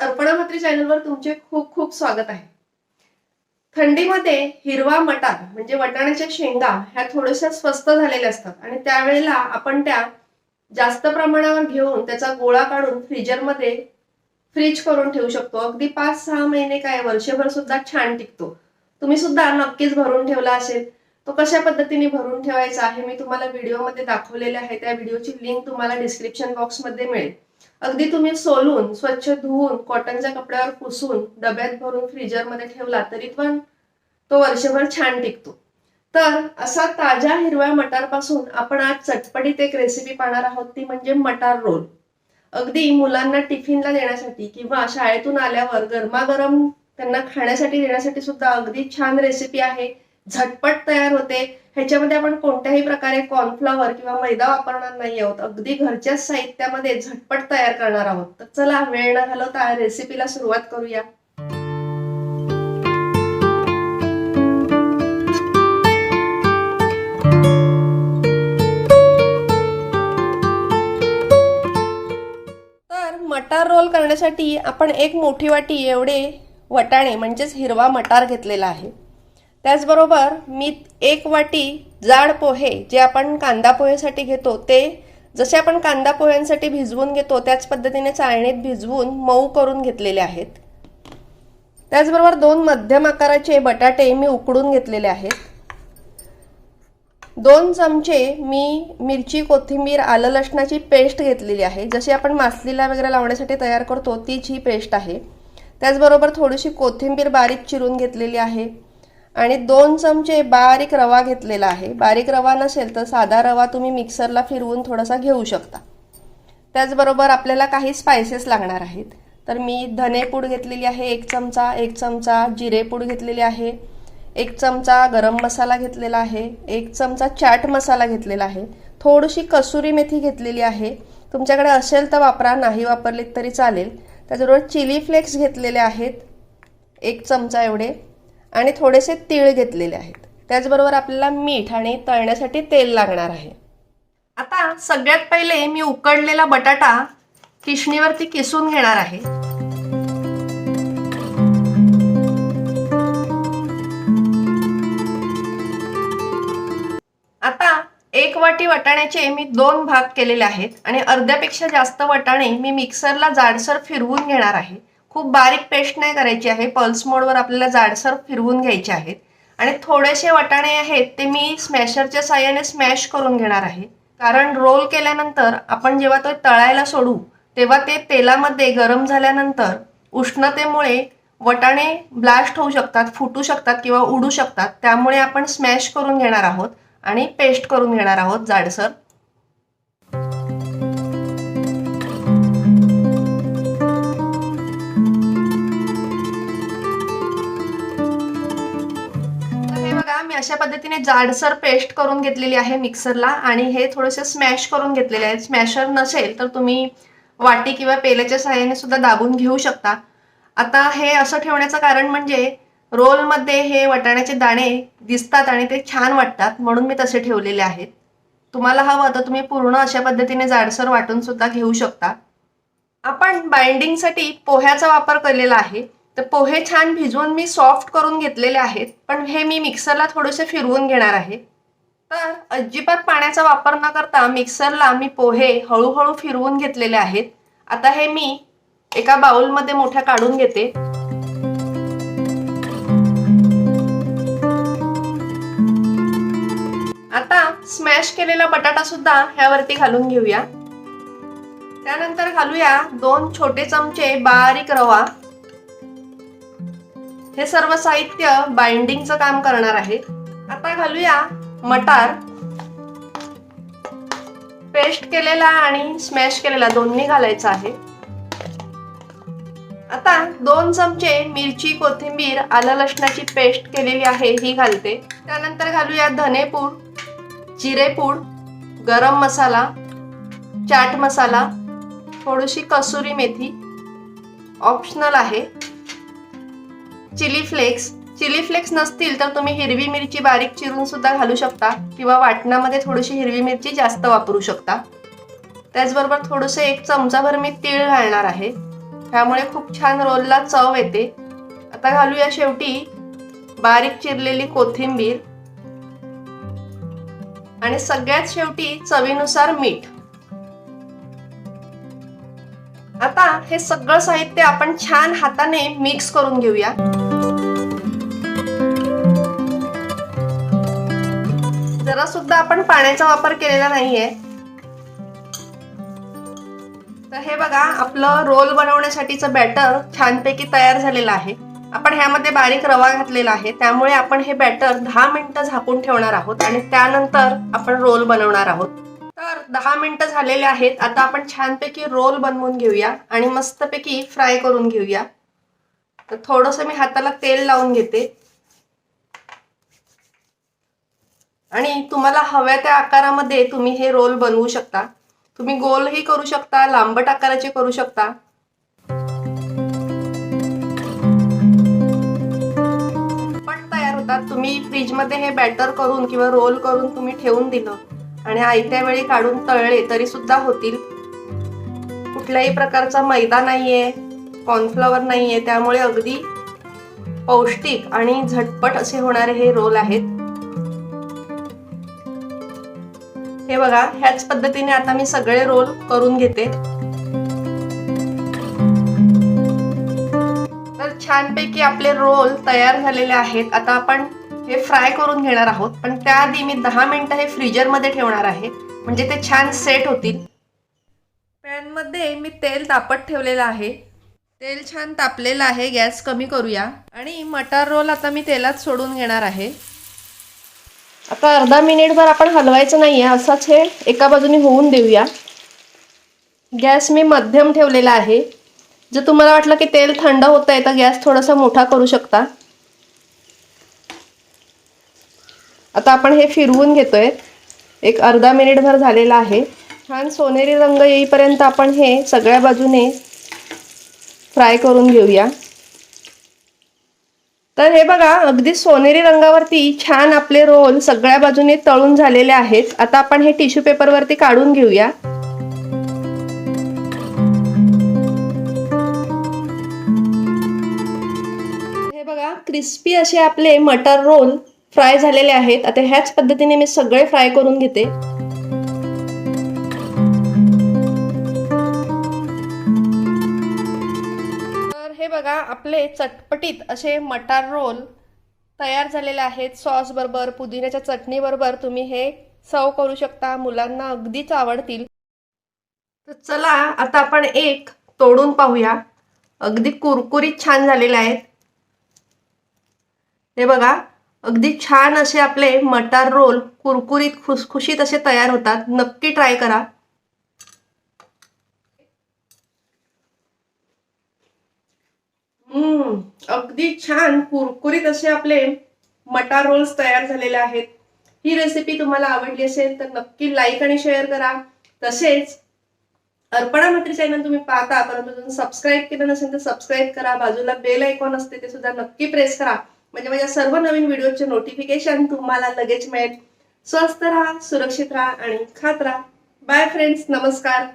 अर्पणा म्हात्रे चॅनलवर तुमचे खूप खूप स्वागत आहे. थंडीमध्ये हिरवा मटार म्हणजे वटाण्याच्या शेंगा ह्या थोड्याशा स्वस्त झालेल्या असतात. आणि त्यावेळेला आपण त्या जास्त प्रमाणावर घेऊन त्याचा गोळा काढून फ्रीजरमध्ये फ्रीज करून ठेवू शकतो. अगदी पाच सहा महिने काय वर्षभर सुद्धा छान टिकतो. तुम्ही सुद्धा नक्कीच भरून ठेवला असेल. तो कशा पद्धतीने भरून ठेवायचा आहे मी तुम्हाला व्हिडिओमध्ये दाखवलेले आहे. त्या व्हिडिओची लिंक तुम्हाला डिस्क्रिप्शन बॉक्समध्ये मिळेल. अगदी तुम्ही सोलून स्वच्छ धुवून कॉटनच्या कपड्यावर पुसून डब्यात भरून फ्रीजरमध्ये ठेवला तरी पण तो वर्षभर छान टिकतो. तर असा ताज्या हिरव्या मटारपासून आपण आज चटपटीत एक रेसिपी पाहणार आहोत ती म्हणजे मटार रोल. अगदी मुलांना टिफिनला देण्यासाठी किंवा शाळेतून आल्यावर गरमागरम त्यांना खाण्यासाठी देण्यासाठी सुद्धा अगदी छान रेसिपी आहे. झटपट तयार होते. ह्याच्यामध्ये आपण कोणत्याही प्रकारे कॉर्नफ्लॉवर किंवा मैदा वापरणार नाही आहोत. अगदी घरच्याच साहित्यामध्ये झटपट तयार करणार आहोत. तर चला वेळ न घालवता रेसिपीला सुरुवात करूया. तर मटार रोल करण्यासाठी आपण एक मोठी वाटी एवढे वटाणे म्हणजेच हिरवा मटार घेतलेला आहे. त्याचबरोबर मी एक वाटी जाड पोहे जे आपण कांदा पोहेसाठी घेतो ते जसे आपण कांदा पोह्यांसाठी भिजवून घेतो त्याच पद्धतीने चाळणीत भिजवून मऊ करून घेतलेले आहेत. त्याचबरोबर दोन मध्यम आकाराचे बटाटे मी उकडून घेतलेले आहेत. दोन चमचे मी मिरची कोथिंबीर आलं लसणाची पेस्ट घेतलेली आहे. जशी आपण मासलीला वगैरे लावण्यासाठी तयार करतो तीच ही पेस्ट आहे. त्याचबरोबर थोडीशी कोथिंबीर बारीक चिरून घेतलेली आहे. आणि दोन चमचे बारीक रवा घेतलेला आहे. बारीक रवा नसेल तर साधा रवा तुम्ही मिक्सरला फिरवून थोडासा घेऊ शकता. त्याचबरोबर आपल्याला काही स्पायसेस लागणार आहेत. तर मी धनेपूड घेतलेली आहे एक चमचा एक चमचा जिरेपूड घेतलेली आहे एक चमचा गरम मसाला घेतलेला आहे एक चमचा चाट मसाला घेतलेला आहे. थोडीशी कसुरी मेथी घेतलेली आहे. तुमच्याकडे असेल तर वापरा नाही वापरलीत तरी चालेल. त्याचबरोबर चिली फ्लेक्स घेतलेले आहेत. एक चमचा एवढे. आणि थोडेसे तीळ घेतलेले आहेत. त्याचबरोबर आपल्याला मीठ आणि तळण्यासाठी तेल लागणार आहे. आता सगळ्यात पहिले मी उकडलेला बटाटा किशणीवरती किसून घेणार आहे. आता एक वाटी वाटाण्याचे मी दोन भाग केलेले आहेत आणि अर्ध्यापेक्षा जास्त वाटाणे मी मिक्सरला जाडसर फिरवून घेणार आहे. खूप बारीक पेस्ट नाही करायची आहे. पल्स मोडवर आपल्याला जाडसर फिरवून घ्यायचे आहेत. आणि थोडेसे वटाणे आहेत ते मी स्मॅशरच्या साह्याने स्मॅश करून घेणार आहे. कारण रोल केल्यानंतर आपण जेव्हा तो तळायला सोडू तेव्हा ते तेलामध्ये गरम झाल्यानंतर उष्णतेमुळे वटाणे ब्लास्ट होऊ शकतात फुटू शकतात किंवा उडू शकतात. त्यामुळे आपण स्मॅश करून घेणार आहोत आणि पेस्ट करून घेणार आहोत जाडसर. अशा पद्धतीने जाडसर पेस्ट करून घेतलेली आहे मिक्सरला आणि हे थोडेसे स्मॅश करून घेतलेले आहेत. स्मॅशर नसेल तर तुम्ही वाटी किंवा पेल्याच्या सहाय्याने सुद्धा दाबून घेऊ शकता. आता हे असं ठेवण्याचं कारण म्हणजे रोलमध्ये हे वाटाण्याचे दाणे दिसतात आणि ते छान वाटतात म्हणून मी तसे ठेवलेले आहेत. तुम्हाला हवं तर तुम्ही पूर्ण अशा पद्धतीने जाडसर वाटून सुद्धा घेऊ शकता. आपण बाइंडिंगसाठी पोह्याचा वापर केलेला आहे. तर पोहे छान भिजवून मी सॉफ्ट करून घेतलेले आहेत पण हे मी मिक्सरला थोडेसे फिरवून घेणार आहे. तर अजिबात पाण्याचा वापर न करता मिक्सरला मी पोहे हळूहळू फिरवून घेतलेले आहेत. आता हे मी एका बाउलमध्ये मोठ्या काढून घेते. आता स्मॅश केलेला बटाटा सुद्धा ह्यावरती घालून घेऊया. त्यानंतर घालूया दोन छोटे चमचे बारीक रवा. हे सर्व साहित्य बाइंडिंगचं काम करणार आहे. आता घालूया मटार. पेस्ट केलेला आणि स्मॅश केलेला दोन्ही घालायचा आहे. आता दोन चमचे मिरची कोथिंबीर आलं लसणाची पेस्ट केलेली आहे ही घालते. त्यानंतर घालूया धनेपूड जिरेपूड गरम मसाला चाट मसाला थोडीशी कसुरी मेथी. ऑप्शनल आहे. Chilli flakes. चिली फ्लेक्स नसतील तर तुम्ही हिरवी मिरची बारीक चिरून सुद्धा घालू शकता किंवा वाटणामध्ये थोडीशी हिरवी मिरची जास्त वापरू शकता. त्याचबरोबर थोडंसं एक चमचाभर मी तीळ घालणार आहे. त्यामुळे खूप छान रोलला चव येते. आता घालूया शेवटी बारीक चिरलेली कोथिंबीर. आणि सगळ्यात शेवटी चवीनुसार मीठ. आता हे सगळं साहित्य आपण छान हाताने मिक्स करून घेऊया. जरा सुद्धा आपण पाण्याचा वापर केलेला नाहीये. तर हे बघा आपलं रोल बनवण्यासाठीचं बॅटर छानपैकी तयार झालेलं आहे. आपण ह्यामध्ये बारीक रवा घातलेला आहे. त्यामुळे आपण हे बॅटर दहा मिनिटं झाकून ठेवणार आहोत आणि त्यानंतर आपण रोल बनवणार आहोत. तर दहा मिनिटं झालेले आहेत आता आपण छानपैकी रोल बनवून घेऊया आणि मस्तपैकी फ्राय करून घेऊया. तर थोडंसं मी हाताला तेल लावून घेते. आणि तुम्हाला हव्या त्या आकारामध्ये तुम्ही हे रोल बनवू शकता. तुम्ही गोलही करू शकता लांबट आकाराचे करू शकता. पण तयार होतात. तुम्ही फ्रीजमध्ये हे बॅटर करून किंवा रोल करून तुम्ही ठेवून दिलं. आणि आयत्या वेळी काढून तळले तरी सुद्धा होतील. कुठल्याही प्रकारचा मैदा नाहीये कॉर्नफ्लॉवर नाहीये त्यामुळे अगदी पौष्टिक आणि झटपट असे होणारे हे रोल आहेत. हे बघा ह्याच पद्धतीने आता मी सगळे रोल करून घेते. तर छानपैकी आपले रोल तयार झालेले आहेत. आता आपण हे फ्राय करून घेणार आहोत. पण त्याआधी मी दहा मिनटं हे फ्रीजरमध्ये ठेवणार आहे. म्हणजे ते छान सेट होतील. पॅनमध्ये मी तेल तापत ठेवलेलं आहे. तेल छान तापलेलं आहे. गॅस कमी करूया. आणि मटार रोल आता मी तेलात सोडून घेणार आहे. आता अर्धा मिनिटभर आपण हलवायचं नाही आहे असंच हे एका बाजूने होऊन देऊया. गॅस मी मध्यम ठेवलेला आहे. जर तुम्हाला वाटलं की तेल थंड होत आहे तर गॅस थोडासा मोठा करू शकता. आता आपण हे फिरवून घेतोय. एक अर्धा मिनिटभर झालेला आहे. छान सोनेरी रंग येईपर्यंत आपण हे सगळ्या बाजूने फ्राय करून घेऊया. तर हे बघा अगदी सोनेरी रंगावरती छान आपले रोल सगळ्या बाजूने तळून झालेले आहेत. आता आपण हे टिश्यू पेपरवरती काढून घेऊया. हे बघा क्रिस्पी असे आपले मटर रोल फ्राय झालेले आहेत. आता ह्याच पद्धतीने मी सगळे फ्राय करून घेते. तर हे बघा आपले चटपटीत असे मटार रोल तयार झालेले आहेत. सॉस बरोबर पुदिन्याच्या चटणी बरोबर तुम्ही हे सर्व करू शकता. मुलांना अगदीच आवडतील. तर चला आता आपण एक तोडून पाहूया. अगदी कुरकुरीत छान झालेले आहेत. हे बघा अगदी छान असे आपले मटार रोल कुरकुरीत खुसखुशीत असे तयार होतात. नक्की ट्राय करा. हम्म अगदी छान कुरकुरीत असे आपले मटार रोल्स तयार झालेले आहेत. ही रेसिपी तुम्हाला आवडली असेल तर नक्की लाईक आणि शेअर करा. तसेच अर्पणा मैत्री चॅनल तुम्ही पाहता परंतु सबस्क्राईब केलं नसेल तर सबस्क्राईब करा. बाजूला बेल आयकॉन असते ते सुद्धा नक्की प्रेस करा. म्हणजे माझ्या सर्व नवीन व्हिडिओचे नोटिफिकेशन तुम्हाला लगेच मिळेल. स्वस्त राहा सुरक्षित राहा आणि खात राहा. बाय फ्रेंड्स नमस्कार.